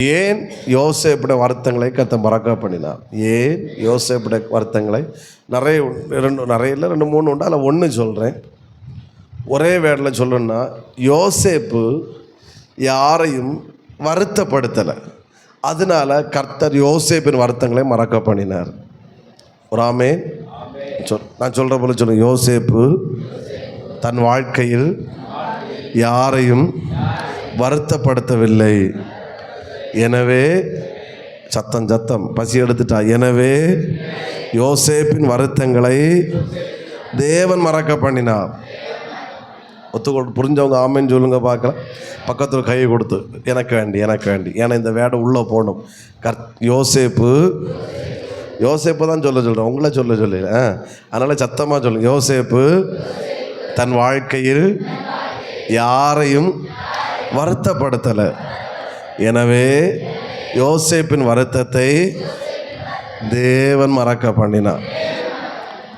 ஏன் யோசேப்பட வருத்தங்களை கத்த மறக்க பண்ணினார் ஏன் யோசேப்புடைய வருத்தங்களை? நிறைய ரெண்டு நிறைய இல்லை ரெண்டு மூணு உண்டு. அதில் ஒன்று சொல்கிறேன். ஒரே வேடில் சொல்லணும்னா யோசேப்பு யாரையும் வருத்தப்படுத்தலை. அதனால கர்த்தர் யோசேப்பின் வருத்தங்களை மறக்க பண்ணினார் ஒரு சொல் நான் சொல்கிற போல சொல்ல. யோசேப்பு தன் வாழ்க்கையில் யாரையும் வருத்தப்படுத்தவில்லை. எனவே சத்தம் சத்தம் பசி எடுத்துட்டா. எனவே யோசேப்பின் வருத்தங்களை தேவன் மறக்க பண்ணினார். ஒத்துக்கொண்டு புரிஞ்சவங்க ஆமைன்னு சொல்லுங்க பார்க்கலாம். பக்கத்தில் கையை கொடுத்து எனக்கு வேண்டி எனக்கு வேண்டி. ஏன்னா இந்த வேடை உள்ளே போகணும். கர் யோசேப்பு யோசேப்பு தான் சொல்ல சொல்கிறேன் உங்களை சொல்ல சொல்லி ஆ அதனால் சத்தமாக சொல்லுங்க. யோசேப்பு தன் வாழ்க்கையில் யாரையும் வருத்தப்படுத்தலை. எனவே யோசேப்பின் வருத்தத்தை தேவன் மறக்க பண்ணினான்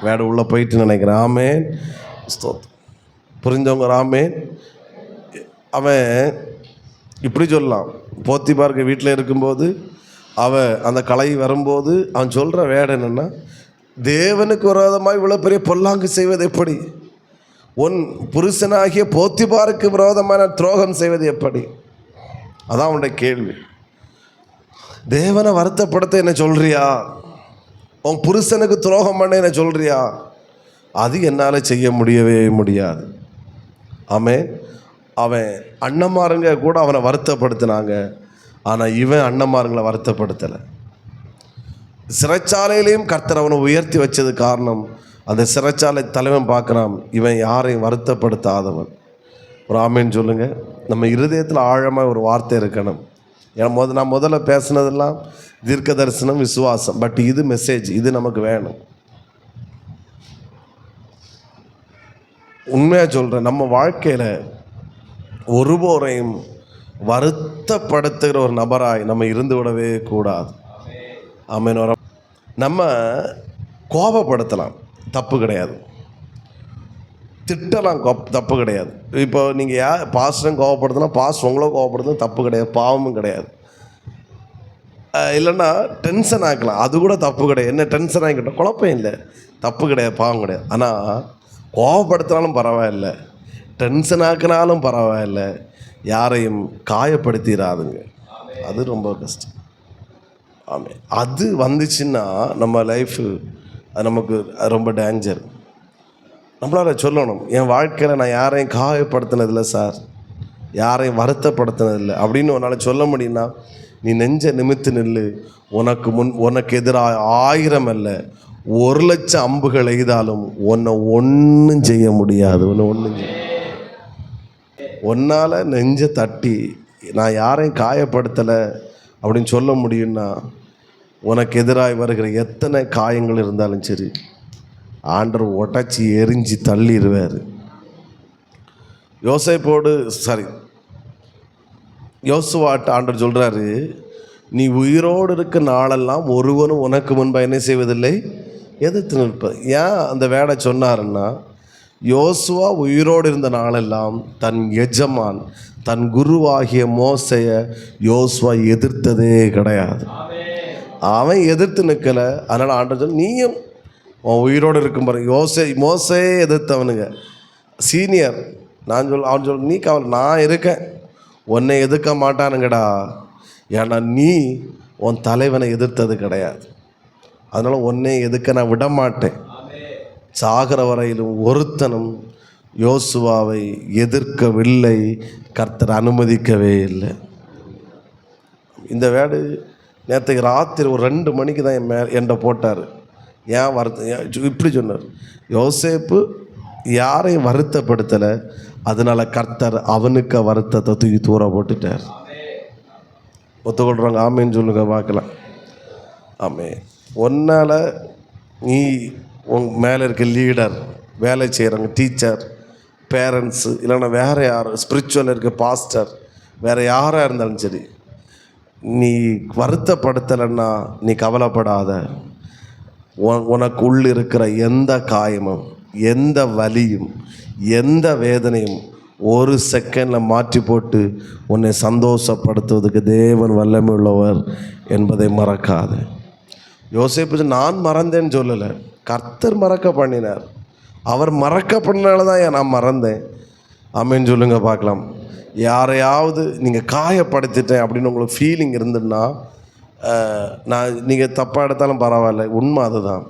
வேட உள்ளே போயிட்டு நினைக்கிறேன். ஆமேன். புரிஞ்சவங்க ராமேன் அவன் இப்படி சொல்லலாம். போத்தி பார்க்க வீட்டில் இருக்கும்போது அவன் அந்த கலை வரும்போது அவன் சொல்கிற வேடம் என்னென்னா தேவனுக்கு விரோதமாக இவ்வளோ பெரிய பொல்லாங்கு செய்வது எப்படி? உன் புருஷனாகிய போத்திபாருக்கு விரோதமான துரோகம் செய்வது எப்படி? அதான் அவனுடைய கேள்வி. தேவனை வருத்தப்படுத்த என்ன சொல்கிறியா உன் புருஷனுக்கு துரோகம் பண்ண என்ன சொல்கிறியா அது என்னால் செய்ய முடியவே முடியாது. ஆமே அவன் அண்ணன்மாருங்க கூட அவனை வருத்தப்படுத்தினாங்க. ஆனால் இவன் அண்ணன்மாருங்களை வருத்தப்படுத்தலை. சிறைச்சாலையிலையும் கர்த்தர் அவனை உயர்த்தி வச்சது காரணம் அந்த சிறைச்சாலை தலைவன் பார்க்குறான் இவன் யாரையும் வருத்தப்படுத்தாதவன். ஒரு ஆமேன்னு சொல்லுங்கள் நம்ம இருதயத்தில் ஆழமாக ஒரு வார்த்தை இருக்கணும். ஏன்னா முத நான் முதல்ல பேசுனதெல்லாம் தீர்க்க தரிசனம் விசுவாசம். பட் இது மெசேஜ் இது நமக்கு வேணும். உண்மையாக சொல்கிறேன் நம்ம வாழ்க்கையில் ஒருபோரையும் வருத்தப்படுத்துகிற ஒரு நபராய் நம்ம இருந்து விடவே கூடாது. ஆமேன். வர நம்ம கோபப்படுத்தலாம். தப்பு கிடையாது. திட்டலாம் கோப் தப்பு கிடையாது. இப்போ நீங்கள் யா பாஸ்டரும் கோவப்படுதுன்னா பாஸ்டர் உங்களோ கோவப்படுத்தினா தப்பு கிடையாது பாவமும் கிடையாது. இல்லைன்னா டென்ஷன் ஆக்கலாம். அது கூட தப்பு கிடையாது. என்ன டென்ஷன் ஆகிக்கிட்டோம் குழப்பம் இல்லை. தப்பு கிடையாது பாவம் கிடையாது. ஆனால் கோவப்படுத்தினாலும் பரவாயில்ல. டென்ஷன் ஆக்கினாலும் பரவாயில்ல. யாரையும் காயப்படுத்திடாதுங்க அது ரொம்ப கஷ்டம். ஆமாம் அது வந்துச்சுன்னா நம்ம லைஃபு அது நமக்கு அது ரொம்ப டேஞ்சர் நம்மளால் சொல்லணும் என் வாழ்க்கையில் நான் யாரையும் காயப்படுத்தினதில்லை சார். யாரையும் வருத்தப்படுத்தினதில்லை. அப்படின்னு உன்னால் சொல்ல முடியும்னா நீ நெஞ்ச நிமித்து நில்லு. உனக்கு முன் உனக்கு எதிராக ஆயிரம் அல்ல ஒரு லட்சம் அம்புகள் எய்தாலும் உன்னை ஒன்றும் செய்ய முடியாது. உன்னை ஒன்றும் செய்ய உன்னால் நெஞ்ச தட்டி நான் யாரையும் காயப்படுத்தலை. அப்படின்னு சொல்ல முடியும்னா உனக்கு எதிராக வருகிற எத்தனை காயங்கள் இருந்தாலும் சரி ஆண்டவர் உடச்சி எரிஞ்சு தள்ளிடுவார். யோசைப்போடு சாரி யோசுவாட்டு ஆண்டவர் சொல்கிறாரு நீ உயிரோடு இருக்க நாளெல்லாம் ஒருவனும் உனக்கு முன்பாக என்ன செய்வதில்லை? எதிர்த்து நிற்ப. ஏன் அந்த வேடை சொன்னாருன்னா யோசுவா உயிரோடு இருந்த நாளெல்லாம் தன் எஜமான் தன் குருவாகிய மோசைய யோசுவா எதிர்த்ததே கிடையாது. அவன் எதிர்த்து நிற்கலை அதனால் ஆண்டவர் சொல்லி நீயும் உன் உயிரோடு இருக்கும் பாரு. யோசை மோசே எதிர்த்தவனுங்க. சீனியர் நான் சொல் அவன் சொல் நீ கவலை நான் இருக்கேன். உன்னை எதிர்க்க மாட்டானுங்கடா. ஏன்னா நீ உன் தலைவனை எதிர்த்தது கிடையாது. அதனால் உன்னை எதுக்க நான் விட மாட்டேன். சாகிற வரையிலும் ஒருத்தனும் யோசுவாவை எதிர்க்கவில்லை. கர்த்தர் அனுமதிக்கவே இல்லை. இந்த வேடு நேற்றுக்கு ராத்திரி ஒரு ரெண்டு மணிக்கு தான் என் மே என்கிட்ட போட்டார். ஏன் வருத்த இப்படி சொன்னார். யோசேப்பு யாரையும் வருத்தப்படுத்தலை அதனால கர்த்தர் அவனுக்கு வருத்தத்தை தூக்கி தூர போட்டுட்டார். ஒத்துக்கொள்கிறாங்க ஆமேன்னு சொல்லுங்க பார்க்கலாம். ஆமே. ஒன்னால் நீ உன் மேலே இருக்க லீடர் வேலை செய்கிறவங்க டீச்சர் பேரண்ட்ஸு இல்லைன்னா வேறு யார் ஸ்பிரிச்சுவல் இருக்க பாஸ்டர் வேறு யாராக இருந்தாலும் சரி நீ வருத்தப்படுத்தலைன்னா நீ கவலைப்படாத. உனக்கு உள்ள இருக்கிற எந்த காயமும் எந்த வலியும் எந்த வேதனையும் ஒரு செகண்டில் மாற்றி போட்டு உன்னை சந்தோஷப்படுத்துவதற்கு தேவன் வல்லமை உள்ளவர் என்பதை மறக்காது. யோசேப்பு நான் மறந்தேன்னு சொல்லலை. கர்த்தர் மறக்க பண்ணினார். அவர் மறக்க பண்ணனால தான் ஏன் நான் மறந்தேன். ஆமேன்னு சொல்லுங்க பார்க்கலாம். யாரையாவது நீங்கள் காயப்படுத்திட்டேன் அப்படின்னு உங்களுக்கு ஃபீலிங் இருந்துன்னா நான் நீங்கள் தப்பாக எடுத்தாலும் பரவாயில்ல. உண்மை அதுதான்.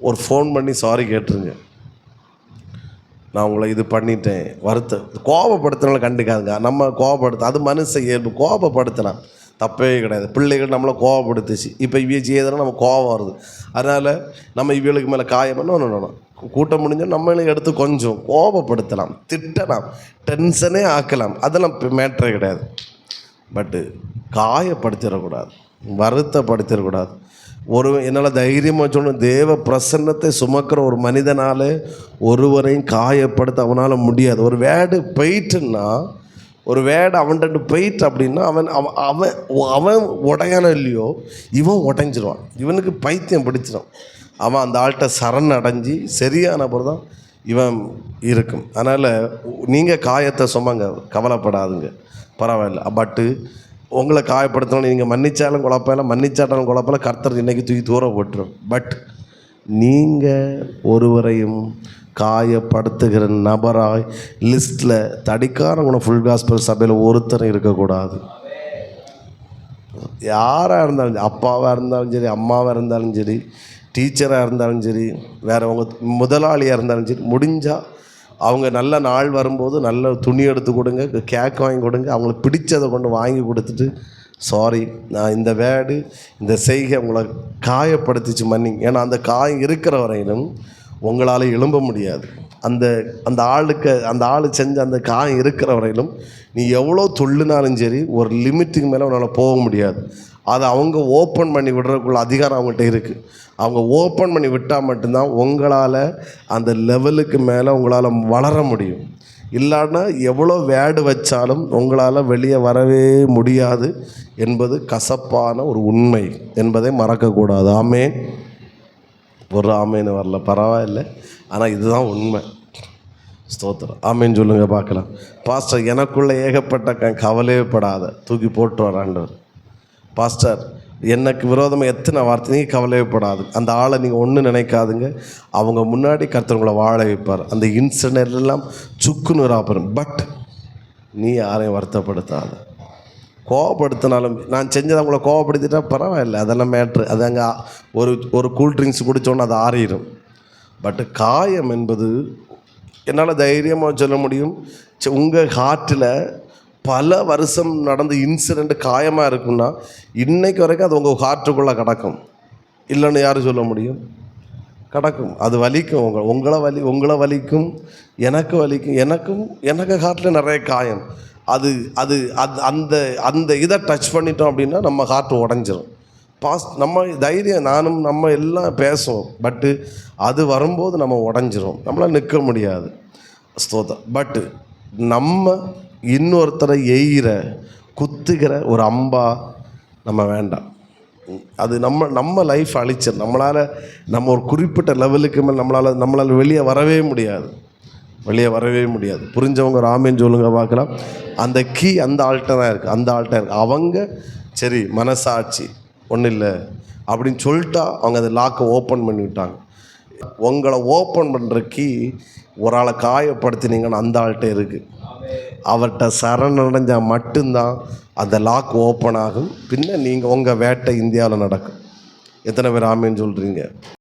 ஒரு ஃபோன் பண்ணி சாரி கேட்டுருங்க. நான் உங்களை இது பண்ணிட்டேன். வருத்த கோபப்படுத்தினால கண்டுக்காதுங்க. நம்ம கோபப்படுத்த அது மனுஷ இயல்பு. கோபப்படுத்தலாம் தப்பே கிடையாது. பிள்ளைகள் நம்மளை கோபப்படுத்துச்சு. இப்போ இவ்விய செய்யறதுனா நம்ம கோபம் வருது. அதனால் நம்ம இவளுக்கு மேலே காயம் பண்ணணும் கூட்டம் முடிஞ்சால் நம்மளே எடுத்து கொஞ்சம் கோபப்படுத்தலாம். திட்டலாம். டென்ஷனே ஆக்கலாம். அதெல்லாம் மேட்ரே கிடையாது. பட்டு காயப்படுத்திடக்கூடாது. வருத்தப்படுத்திடக்கூடாது ஒரு என்னால் தைரியமாக சொல்லணும் தேவ பிரசன்னத்தை சுமக்கிற ஒரு மனிதனால் ஒருவரையும் காயப்படுத்த அவனால் முடியாது. ஒரு வேடு போயிட்டுன்னா ஒரு வேடு அவன்கிட்ட போயிட்டு அப்படின்னா அவன் அவன் அவன் அவன் உடையானோ இல்லையோ இவன் உடைஞ்சிருவான். இவனுக்கு பைத்தியம் பிடிச்சிடும் அவன் அந்த ஆள்கிட்ட சரண் அடைஞ்சி சரியான பிறகு தான் இவன் இருக்கும். அதனால் நீங்கள் காயத்தை சுமங்க கவலைப்படாதுங்க. பரவாயில்ல. பட்டு உங்களை காயப்படுத்தணும் நீங்கள் மன்னிச்சாலும் குழப்பம் மன்னிச்சாட்டாலும் குழப்பம் கர்த்தர் இன்றைக்கி தூக்கி தூரம் போட்டுரும். பட் நீங்கள் ஒருவரையும் காயப்படுத்துகிற நபராய் லிஸ்ட்டில் தடிக்காரவங்களை ஃபுல் காஸ்பல் சபையில் ஒருத்தரும் இருக்கக்கூடாது. யாராக இருந்தாலும் சரி, அப்பாவாக இருந்தாலும் சரி அம்மாவாக இருந்தாலும் சரி டீச்சராக இருந்தாலும் சரி வேறு உங்கள் முதலாளியாக இருந்தாலும் சரி முடிஞ்சால் அவங்க நல்ல நாள் வரும்போது நல்ல துணி எடுத்து கொடுங்க கேக் வாங்கி கொடுங்க. அவங்களுக்கு பிடிச்சதை கொண்டு வாங்கி கொடுத்துட்டு சாரி நான் இந்த வேடு இந்த செய்கை உங்களை காயப்படுத்திச்சு மன்னிங்க. ஏன்னா அந்த காயம் இருக்கிற வரையிலும் உங்களால் எழும்ப முடியாது. அந்த அந்த ஆளுக்கு அந்த ஆள் செஞ்ச அந்த காயம் இருக்கிற வரையிலும் நீ எவ்வளோ தொல்லுனாலும் சரி ஒரு லிமிட்டுக்கு மேலே உன்னால் போக முடியாது. அதை அவங்க ஓப்பன் பண்ணி விடுறதுக்குள்ள அதிகாரம் அவங்கள்ட்ட இருக்குது அவங்க ஓப்பன் பண்ணி விட்டால் மட்டும்தான் உங்களால் அந்த லெவலுக்கு மேலே உங்களால் வளர முடியும். இல்லைன்னா எவ்வளோ வேடு வச்சாலும் உங்களால் வெளியே வரவே முடியாது என்பது கசப்பான ஒரு உண்மை என்பதை மறக்கக்கூடாது. ஆமே ஒரு ஆமேன்னு வரல பரவாயில்ல. ஆனால் இதுதான் உண்மை. ஸ்தோத்திரம். ஆமேன்னு சொல்லுங்கள் பார்க்கலாம். பாஸ்டர் எனக்குள்ளே ஏகப்பட்ட க கவலையே படாத. தூக்கி போட்டு வரான்றது பாஸ்டர் எனக்கு விரோதமாக எத்தனை வார்த்தை? நீங்கள் கவலைப்படாது அந்த ஆளை நீங்கள் ஒன்றும் நினைக்காதுங்க. அவங்க முன்னாடி கருத்தவங்களை வாழ வைப்பார். அந்த இன்சிடென்ட் எல்லாம் சுக்குன்னு வராப்பரும் பட் நீ யாரையும் வருத்தப்படுத்தாத. கோவப்படுத்தினாலும் நான் செஞ்சதை அவங்கள கோவப்படுத்திட்டா பரவாயில்ல. அதெல்லாம் மேட்ரு அது அங்கே ஒரு ஒரு கூல் ட்ரிங்க்ஸ் குடித்தோன்னே அது ஆறிடும் பட் காயம் என்பது என்னால் தைரியமாக சொல்ல முடியும். உங்கள் ஹார்ட்டில் பல வருஷம் நடந்த இன்சிடெண்ட் காயமாக இருக்குன்னா இன்றைக்கு வரைக்கும் அது உங்கள் ஹார்ட்டுக்குள்ளே கிடக்கும். இல்லைன்னு யார் சொல்ல முடியும்? கிடக்கும். அது வலிக்கும். உங்கள் உங்களை வலி உங்களை வலிக்கும் எனக்கு வலிக்கும். எனக்கும் எனக்கு ஹார்ட்டில் நிறைய காயம். அது அது அது அந்த அந்த இதை டச் பண்ணிட்டோம் அப்படின்னா நம்ம ஹார்ட் உடஞ்சிரும். பாஸ் நம்ம தைரியம் நானும் நம்ம எல்லாம் பேசுவோம். பட்டு அது வரும்போது நம்ம உடஞ்சிரும். நம்மளால் நிற்க முடியாது. ஸ்தோத்திரம். பட்டு நம்ம இன்னொருத்தரை எய்கிற குத்துகிற ஒரு அம்பா நம்ம வேண்டாம். அது நம்ம நம்ம லைஃப் அழிச்சிடும் நம்மளால் நம்ம ஒரு குறிப்பிட்ட லெவலுக்கு மேலே நம்மளால் நம்மளால் வெளியே வரவே முடியாது. வெளியே வரவே முடியாது. புரிஞ்சவங்க ராமேன்னு சொல்லுங்க பார்க்கலாம். அந்த கீ அந்த ஆள்கிட்ட தான் இருக்குது அந்த ஆள்கிட்ட இருக்குது அவங்க சரி மனசாட்சி ஒன்றும் இல்லை அப்படின்னு சொல்லிட்டா அவங்க அந்த லாக்கை ஓப்பன் பண்ணி விட்டாங்க. உங்களை ஓப்பன் பண்ணுற கீ ஒரு ஆளை காயப்படுத்தினீங்கன்னு அந்த ஆள்கிட்ட இருக்குது அவர்கிட்ட சரணடைஞ்சால் மட்டும்தான் அந்த லாக் ஓப்பன் ஆகும். பின்ன நீங்கள் உங்கள் வேட்டை இந்தியாவில் நடக்கும். எத்தனை பேர் ஆமின்னு சொல்கிறீங்க